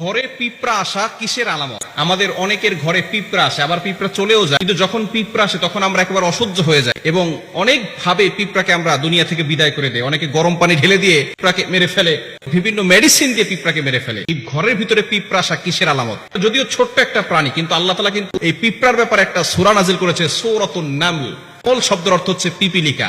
ঘরে পিঁপড়া আসা কিসের আলামত? আমাদের অনেকের ঘরে পিঁপড়া আসে, আবার পিঁপড়া চলেও যায়। কিন্তু যখন পিঁপড়া আসে, তখন আমরা একেবারে অসহ্য হয়ে যাই এবং অনেক ভাবে পিঁপড়াকে আমরা দুনিয়া থেকে বিদায় করে দেয় অনেকে গরম পানি ঢেলে দিয়ে পিঁপড়াকে মেরে ফেলে, বিভিন্ন মেডিসিন দিয়ে পিঁপড়াকে মেরে ফেলে। এই ঘরের ভিতরে পিঁপড়া আসা কিসের আলামত? যদিও ছোট্ট একটা প্রাণী, কিন্তু আল্লাহ তালা কিন্তু এই পিঁপড়ার ব্যাপারে একটা সুরা নাজিল করেছে, সৌরতুন নামল। ফল শব্দের অর্থ হচ্ছে পিপিলিকা।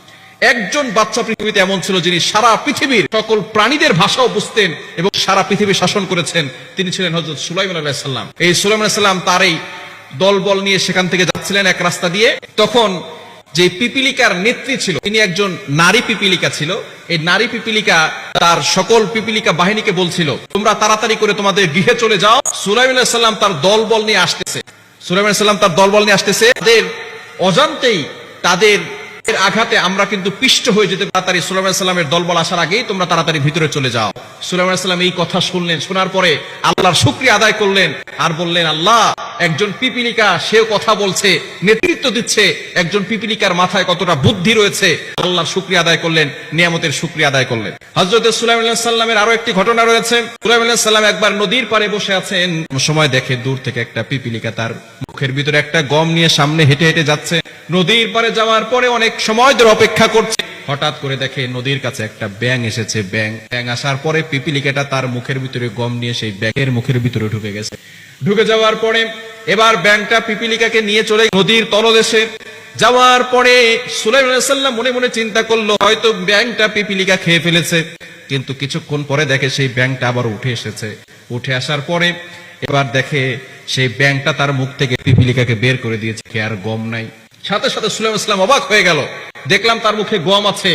একজন বাচ্চা পৃথিবীতে এমন ছিল যিনি সারা পৃথিবীর সকল প্রাণীদের ভাষাও বুঝতেন এবং সারা পৃথিবী শাসন করেছেন। তিনি ছিলেন হজরত সুলাইমান আলাইসাল্লাম এই সুলাইমান আলাইসাল্লাম তার এই দলবল নিয়ে সেখান থেকে যাচ্ছিলেন এক রাস্তা দিয়ে। তখন যে পিপিলিকার নেত্রী ছিল, তিনি একজন নারী পিপিলিকা ছিল। এই নারী পিপিলিকা তার সকল পিপিলিকা বাহিনীকে বলছিল, তোমরা তাড়াতাড়ি করে তোমাদের গৃহে চলে যাও। সুলাইমান আলাইসাল্লাম তার দলবল নিয়ে আসতেছে। সুলাইমান আলাইসাল্লাম তার দলবল নিয়ে আসতেছে। তাদের অজান্তেই তাদের এর আঘাতে আমরা কিন্তু পিষ্ট হয়ে যেতে তাড়াতাড়ি সুলাইমান সাল্লামের দলবল আসার আগেই তোমরা তাড়াতাড়ি ভিতরে চলে যাও। সুলাইমান সাল্লাম এই কথা শুনলেন, শোনার পরে আল্লাহর শুক্রিয়া আদায় করলেন আর বললেন, আল্লাহ, একজন পিপিলিকা সেও কথা বলছে, নেতৃত্ব দিচ্ছে, একজন পিপিলিকার মাথায় কতটা বুদ্ধি রয়েছে। আল্লাহর শুক্রিয়া আদায় করলেন, নিয়ামতের শুক্রিয়া আদায় করলেন। হজরত সুলাইমান সাল্লামের আরও একটি ঘটনা রয়েছে। সুলাইমান সাল্লাম একবার নদীর পারে বসে আছেন। সময় দেখে দূর থেকে একটা পিপিলিকা তার মুখের ভিতরে একটা গম নিয়ে সামনে হেঁটে হেঁটে যাচ্ছে। নদীর পারে যাওয়ার পরে অনেক সময় ধরে অপেক্ষা করছে। হঠাৎ করে দেখে নদীর কাছে একটা ব্যাং এসেছে। ব্যাং ব্যাং আসার পরে পিপিলিকাটা তার মুখের ভিতরে গম নিয়ে সেই ব্যাগের মুখের ভিতরে ঢুকে গেছে। ঢুকে যাওয়ার পরে এবার ব্যাংটা পিপিলিকাকে নিয়ে চলে নদীর তলদেশে। যাওয়ার পরে সুলাইমান মনে মনে চিন্তা করল, হয়তো ব্যাংটা পিপিলিকা খেয়ে ফেলেছে। কিন্তু কিছুক্ষণ পরে দেখে সেই ব্যাংটা আবার উঠে এসেছে। উঠে আসার পরে এবার দেখে সেই ব্যাংটা তার মুখ থেকে পিপিলিকাকে বের করে দিয়েছে, আর গম নাই। সাথে সাথে সুলাইম ইসলাম অবাক হয়ে গেল। দেখলাম তার মুখে গম আছে।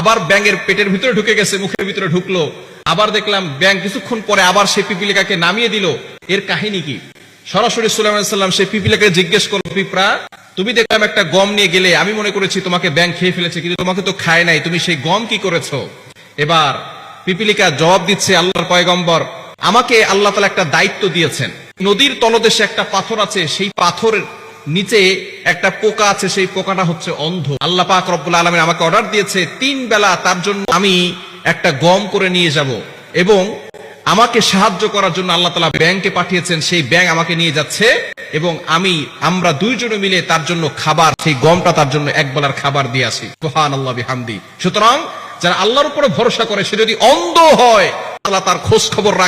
আবার ব্যাঙের পেটের ভিতরে ঢুকে গেছে, মুখের ভিতরে ঢুকলো। আবার দেখলাম ব্যাং কিছুক্ষণ পরে আবার সে পিপিলিকাকে নামিয়ে দিল। এর কাহিনী কি? সরাসরি সুলাইমান সাল্লাম সেই পিপিলিকাকে জিজ্ঞেস করল, পিঁপড়া, তুমি দেখলাম একটা গম নিয়ে গেলে, আমি মনে করেছি তোমাকে ব্যাংক খেয়ে ফেলেছে, কিন্তু তোমাকে তো খায় নাই, তুমি সেই গম কি করেছ? এবার পিপিলিকা জবাব দিচ্ছে আল্লাহর পয়গম্বর, আমাকে আল্লাহ তালা একটা দায়িত্ব দিয়েছেন। নদীর তলদেশে একটা পাথর আছে, সেই পাথরের নিচে একটা পোকা আছে, সেই পোকাটা হচ্ছে অন্ধ। আল্লাহ পাক রব্বুল আলমিন আমাকে অর্ডার দিয়েছে, তিন বেলা তার জন্য আমি একটা গম করে নিয়ে যাব এবং আমাকে সাহায্য করার জন্য আল্লাহ তালা ব্যাংকে পাঠিয়েছেন, সেই ব্যাংক আমাকে নিয়ে যাচ্ছে এবং আমি, আমরা দুইজনে মিলে তার জন্য খাবার, সেই গমটা তার জন্য এক বেলার খাবার দিয়ে আসি। সোহান আল্লাহ বিহামদি। সুতরাং যারা আল্লাহর উপরে ভরসা করে, সে যদি অন্ধ হয়, আল্লাহ তার খোঁজ খবর রাখে।